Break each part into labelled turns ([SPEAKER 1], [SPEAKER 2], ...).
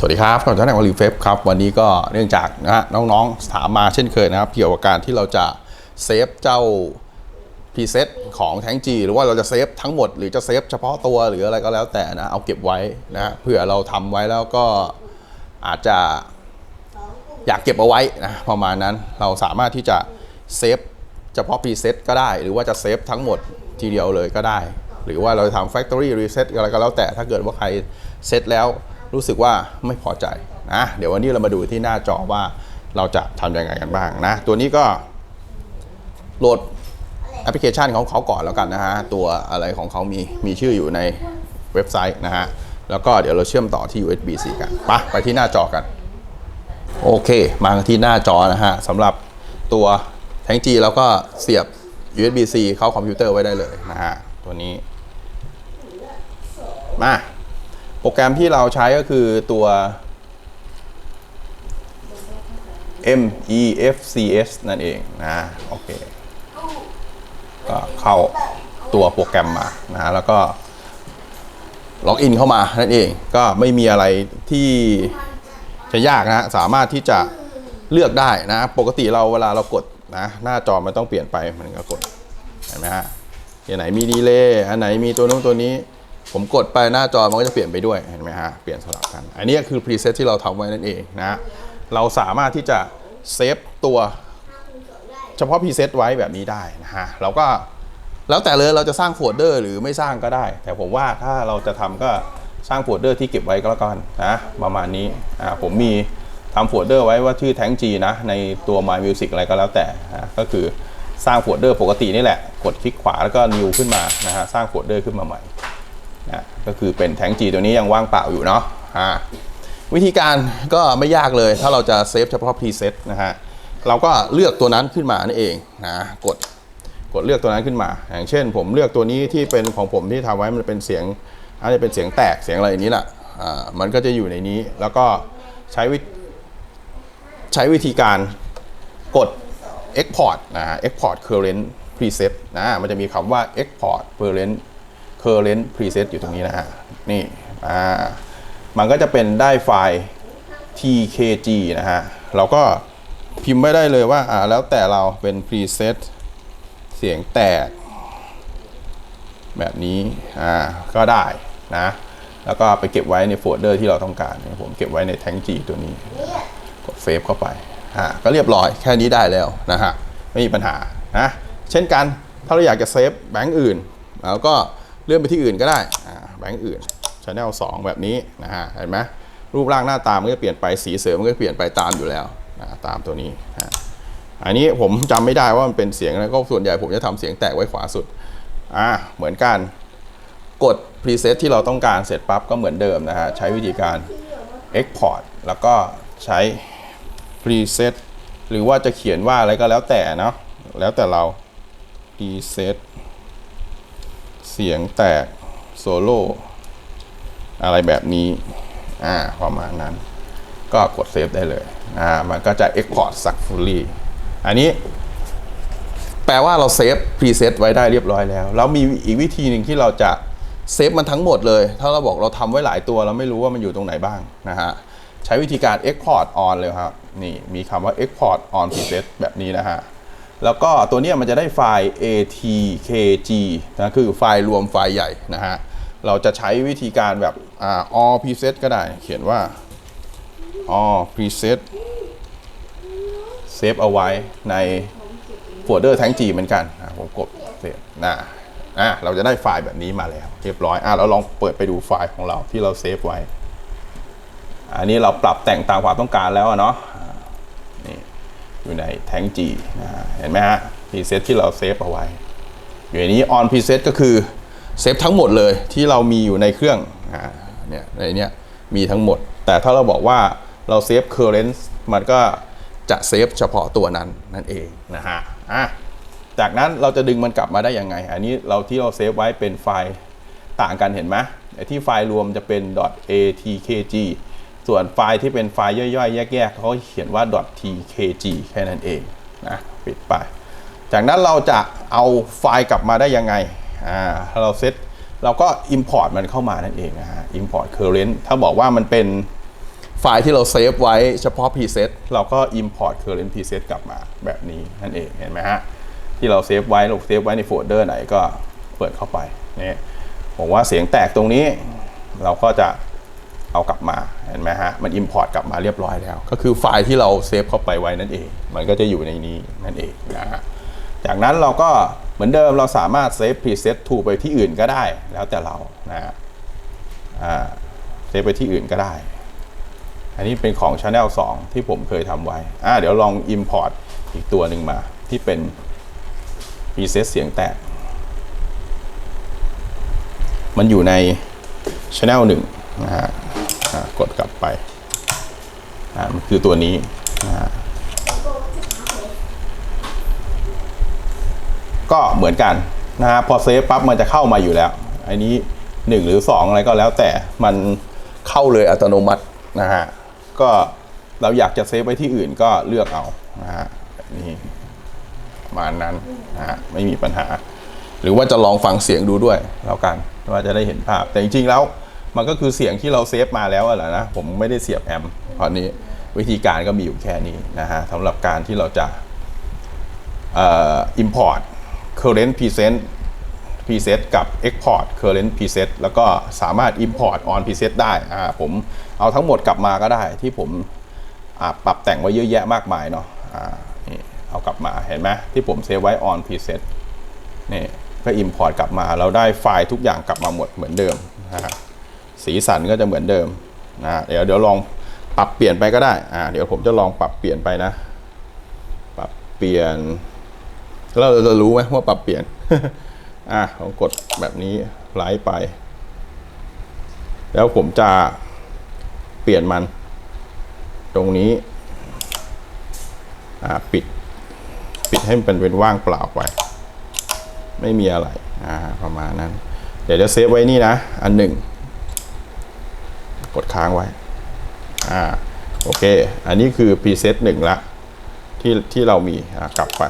[SPEAKER 1] สวัสดีครับผมท่านนายรีเฟฟครับ วันนี้ก็เนื่องจากนะฮะน้องๆถามมาเช่นเคยนะครับ เกี่ยวกับการที่เราจะเซฟเจ้าพรีเซตของแทงจีหรือว่าเราจะเซฟทั้งหมด หรือจะเซฟเฉพาะตัวหรืออะไรก็แล้วแต่นะ เอาเก็บไว้นะเผื่อเราทำไว้แล้วก็อาจจะอยากเก็บเอาไว้นะประมาณนั้นเราสามารถที่จะเซฟเฉพาะพรีเซตก็ได้ หรือว่าจะเซฟทั้งหมดทีเดียวเลยก็ได้ หรือว่าเราจะทำ Factory Reset อะไรก็แล้วแต่ถ้าเกิดว่าใครเซตแล้ว รู้สึกว่าไม่พอใจนะเดี๋ยววันนี้เรามาดูที่หน้าจอว่าเราจะทำยังไงกันบ้างนะ ตัวนี้ก็โหลดแอปพลิเคชันของเขาก่อนแล้วกันนะฮะ ตัวอะไรของเขามีมีชื่ออยู่ในเว็บไซต์นะฮะ แล้วก็เดี๋ยวเราเชื่อมต่อที่ USB-C กันไปไปที่หน้าจอกัน โอเค มาที่หน้าจอนะฮะสำหรับตัวแทงจีแล้วก็เสียบ USB-C เข้าคอมพิวเตอร์ไว้ได้เลยนะฮะ ตัวนี้ มา โปรแกรมที่เราใช้ก็คือตัว MEFCS นั่นเองนะโอเคก็เข้าตัวโปรแกรมมานะแล้วก็ล็อกอินเข้ามานั่นเองก็ไม่มีอะไรที่จะยากนะสามารถที่จะเลือกได้นะ ปกติเราเวลาเรากดนะ หน้าจอมันต้องเปลี่ยนไปมันก็กดเห็นไหมฮะอันไหนมีดีเลย์อันไหนมีตัวนู้นตัวนี้ ผมกดไปหน้าจอมันก็จะเปลี่ยนไปด้วยเห็นไหมฮะเปลี่ยนสลับกัน อันนี้คือพรีเซตที่เราทำไว้นั่นเองนะเราสามารถที่จะเซฟตัวเฉพาะพรีเซตไว้แบบนี้ได้นะฮะเราก็แล้วแต่เลยเราจะสร้างโฟลเดอร์หรือไม่สร้างก็ได้ แต่ผมว่าถ้าเราจะทำก็สร้างโฟลเดอร์ที่เก็บไว้ก็แล้วกันนะประมาณนี้อ่าผมมีทำโฟลเดอร์ไว้ว่าชื่อแทงจีนะ ในตัว My Music อะไรก็แล้วแต่นะก็คือสร้างโฟลเดอร์ปกตินี่แหละ กดคลิกขวาแล้วก็ new ขึ้นมานะฮะสร้างโฟลเดอร์ขึ้นมาใหม่ นะก็คือเป็นแทงจีตัวนี้ยังว่างเปล่าอยู่เนาะอ่าวิธีการก็ไม่ยากเลย ถ้าเราจะเซฟเฉพาะพรีเซตนะฮะเราก็เลือกตัวนั้นขึ้นมานั่นเองนะกดกดเลือกตัวนั้นขึ้นมา อย่างเช่น ผมเลือกตัวนี้ที่เป็นของผมที่ทำไว้มันเป็นเสียงอาจจะเป็นเสียงแตกเสียงอะไรอย่างนี้แหละอ่ามันก็จะอยู่ในนี้แล้วก็ใช้วิใช้วิธีการกด export นะฮะ export current preset นะมันจะมีคำว่า export current current preset อยู่ตรงนี้นะฮะนี่อ่ามันก็จะเป็นได้ไฟล์ tkg นะฮะเราก็พิมพ์ไม่ได้เลยว่าอ่าแล้วแต่เราเป็น preset เสียงแตก แบบนี้อ่าก็ได้นะ แล้วก็ไปเก็บไว้ในโฟลเดอร์ที่เราต้องการผมเก็บไว้ในแทงจีตัวนี้กดเซฟเข้าไปอ่าก็เรียบร้อยแค่นี้ได้แล้วนะฮะไม่มีปัญหานะเช่นกันถ้าเราอยากจะเซฟแบงก์อื่นเราก็ เลื่อนไปที่อื่นก็ได้แบงก์อื่นช n แนล2แบบนี้นะฮะเห็นไหมรูปร่างหน้าตามันก็เปลี่ยนไปสีเสริมมันก็เปลี่ยนไปตามอยู่แล้วนะตามตัวนี้นะอันนี้ผมจำไม่ได้ว่ามันเป็นเสียงอะไรก็ส่วนใหญ่ผมจะทำเสียงแตกไว้ขวาสุดอ่าเหมือนกันกด preset ที่เราต้องการเสร็จปั๊บก็เหมือนเดิมนะฮะใช้วิธีการ export แล้วก็ใช้ preset หรือว่าจะเขียนว่าอะไรก็แล้วแต่เนาะแล้วแต่เรา preset เสียงแตกโซโล่อะไรแบบนี้อ่าประมาณนั้น ก็กดเซฟได้เลยอ่ามันก็จะ export successfully อันนี้ แปลว่าเราเซฟพรีเซตไว้ได้เรียบร้อยแล้ว แล้วมีอีกวิธีหนึ่งที่เราจะเซฟมันทั้งหมดเลย ถ้าเราบอกเราทำไว้หลายตัวเราไม่รู้ว่ามันอยู่ตรงไหนบ้างนะฮะ ใช้วิธีการ export on เลยครับ นี่มีคำว่า export on preset แบบนี้นะฮะ แล้วก็ตัวนี้มันจะได้ไฟล์ atkg นะคือไฟล์รวมไฟล์ใหญ่นะฮะ เราจะใช้วิธีการแบบอ่า all preset ก็ได้ เขียนว่า all preset เซฟเอาไว้ในโฟลเดอร์แทงจีเหมือนกันอะผมกดเสร็จนะอะเราจะได้ไฟล์แบบนี้มาแล้ว เรียบร้อยอะเราลองเปิดไปดูไฟล์ของเราที่เราเซฟไว้ อันนี้เราปรับแต่งตามความต้องการแล้วเนาะ อยู่ในแทงจีนะเห็นไหมฮะพรีเซตที่เราเซฟเอาไว้ อยู่ในนี้ on preset ก็คือเซฟทั้งหมดเลยที่เรามีอยู่ในเครื่องอ่าเนี่ยในเนี้ยมีทั้งหมด แต่ถ้าเราบอกว่าเราเซฟ current มันก็จะเซฟเฉพาะตัวนั้นนั่นเองนะฮะอะจากนั้นเราจะดึงมันกลับมาได้ยังไง อันนี้เราที่เราเซฟไว้เป็นไฟล์ต่างกันเห็นไหมไอ้ที่ไฟล์รวมจะเป็น .atkg ส่วนไฟล์ที่เป็นไฟล์ย่อยๆ แยกๆเขาเขียนว่า .tkg แค่นั้นเองนะปิดไป จากนั้นเราจะเอาไฟล์กลับมาได้ยังไงอ่าเราเซตเราก็ Import มันเข้ามานั่นเองนะฮะ Import current ถ้าบอกว่ามันเป็นไฟล์ที่เราเซฟไว้เฉพาะ preset เราก็ import current preset กลับมาแบบนี้นั่นเองเห็นไหมฮะ ที่เราเซฟไว้เราเซฟไว้ในโฟลเดอร์ไหนก็เปิดเข้าไปนี่ผมว่าเสียงแตกตรงนี้ เราก็จะ เอากลับมาเห็นไหมฮะมัน import กลับมาเรียบร้อยแล้ว ก็คือไฟล์ที่เราเซฟเข้าไปไว้นั่นเอง มันก็จะอยู่ในนี้นั่นเองนะฮะจากนั้นเราก็เหมือนเดิมเราสามารถเซฟ preset to ไปที่อื่นก็ได้แล้วแต่เรานะฮะเซฟไปที่อื่นก็ได้ อันนี้เป็นของ Channel 2 ที่ผมเคยทำไว้อ่าเดี๋ยวลอง Import อีกตัวหนึ่งมาที่เป็น preset เสียงแตก มันอยู่ใน Channel 1นะฮะ กดกลับไปอ่ามันคือตัวนี้ก็เหมือนกันนะฮะพอเซฟปั๊บมันจะเข้ามาอยู่แล้วอันนี้ 1 หรือ 2 อะไรก็แล้วแต่มันเข้าเลยอัตโนมัตินะฮะก็เราอยากจะเซฟไว้ที่อื่นก็เลือกเอานะฮะนี่มานั้นนะฮะไม่มีปัญหา หรือว่าจะลองฟังเสียงดูด้วยแล้วกันว่าจะได้เห็นภาพแต่จริงๆแล้ว มันก็คือเสียงที่เราเซฟมาแล้วอะแหละนะ ผมไม่ได้เสียบแอมตอนนี้วิธีการก็มีอยู่แค่นี้นะฮะสำหรับการที่เราจะเอ่อ import current preset preset กับ export current preset แล้วก็สามารถ import on preset ได้อ่าผมเอาทั้งหมดกลับมาก็ได้ที่ผมปรับแต่งไว้เยอะแยะมากมายเนาะอ่านี่เอากลับมาเห็นไหมที่ผมเซฟไว้ on preset นี่ก็ import กลับมาเราได้ไฟล์ทุกอย่างกลับมาหมดเหมือนเดิมนะฮะ สีสันก็จะเหมือนเดิมนะเดี๋ยวเดี๋ยวลองปรับเปลี่ยนไปก็ได้อ่าเดี๋ยวผมจะลองปรับเปลี่ยนไปนะ ปรับเปลี่ยนเราจะรู้ไหมว่าปรับเปลี่ยนอะผมกดแบบนี้ไลฟ์ไป แล้วผมจะเปลี่ยนมัน ตรงนี้อ่าปิด ปิดให้มันเป็นว่างเปล่าไป ไม่มีอะไรอ่าประมาณนั้น เดี๋ยวจะเซฟไว้นี่นะ อันหนึ่ง กดค้างไว้ อ่า โอเค อันนี้คือพรีเซตหนึ่งละ ที่ที่เรามี อ่ากลับไป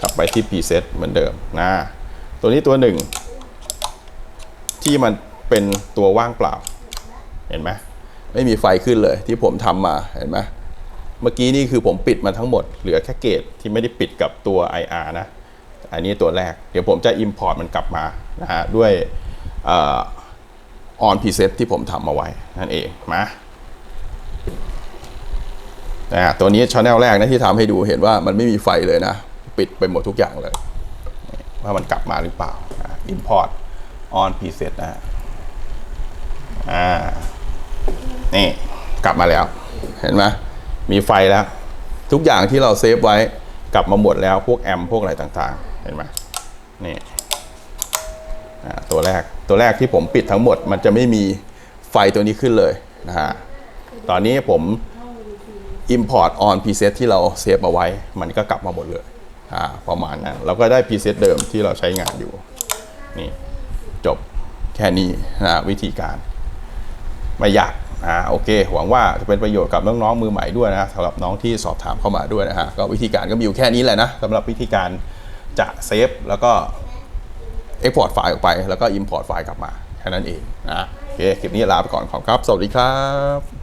[SPEAKER 1] กลับไปที่ preset เหมือนเดิม นะ ตัวนี้ตัวหนึ่ง ที่มันเป็นตัวว่างเปล่า เห็นไหม ไม่มีไฟขึ้นเลยที่ผมทำมา เห็นไหมเมื่อกี้นี่คือผมปิดมาทั้งหมด เหลือแค่เกตที่ไม่ได้ปิดกับตัว IR นะ อันนี้ตัวแรก เดี๋ยวผมจะ Import มันกลับมา นะฮะ ด้วยอ่อ on preset ที่ผมทำมาไว้นั่นเองมานะตัวนี้ช anel แรกนะที่ทำให้ดูเห็นว่ามันไม่มีไฟเลยนะ ปิดไปหมดทุกอย่างเลย ว่ามันกลับมาหรือเปล่าอะ import on preset นะอ่านี่กลับมาแล้ว เห็นไหมมีไฟแล้ว ทุกอย่างที่เราเซฟไว้กลับมาหมดแล้วพวกแอมพวกอะไรต่างๆ เห็นไหมนี่ ตัวแรกตัวแรกที่ผมปิดทั้งหมด มันจะไม่มีไฟตัวนี้ขึ้นเลยนะฮะตอนนี้ผม import on preset ที่เราเซฟเอาไว้ มันก็กลับมาหมดเลยอ่าประมาณนั้นเราก็ได้ preset เดิมที่เราใช้งานอยู่นี่จบแค่นี้นะวิธีการ ไม่ยากอ่าโอเค หวังว่าจะเป็นประโยชน์กับน้องๆมือใหม่ด้วยนะสำหรับน้องที่สอบถามเข้ามาด้วยนะฮะก็วิธีการก็มีอยู่แค่นี้แหละนะสำหรับวิธีการจะเซฟแล้วก็ export ไฟล์ออกไป แล้วก็ import ไฟล์กลับมา แค่นั้นเองนะโอเคคลิปนี้ลาไปก่อนขอบคุณครับ สวัสดีครับ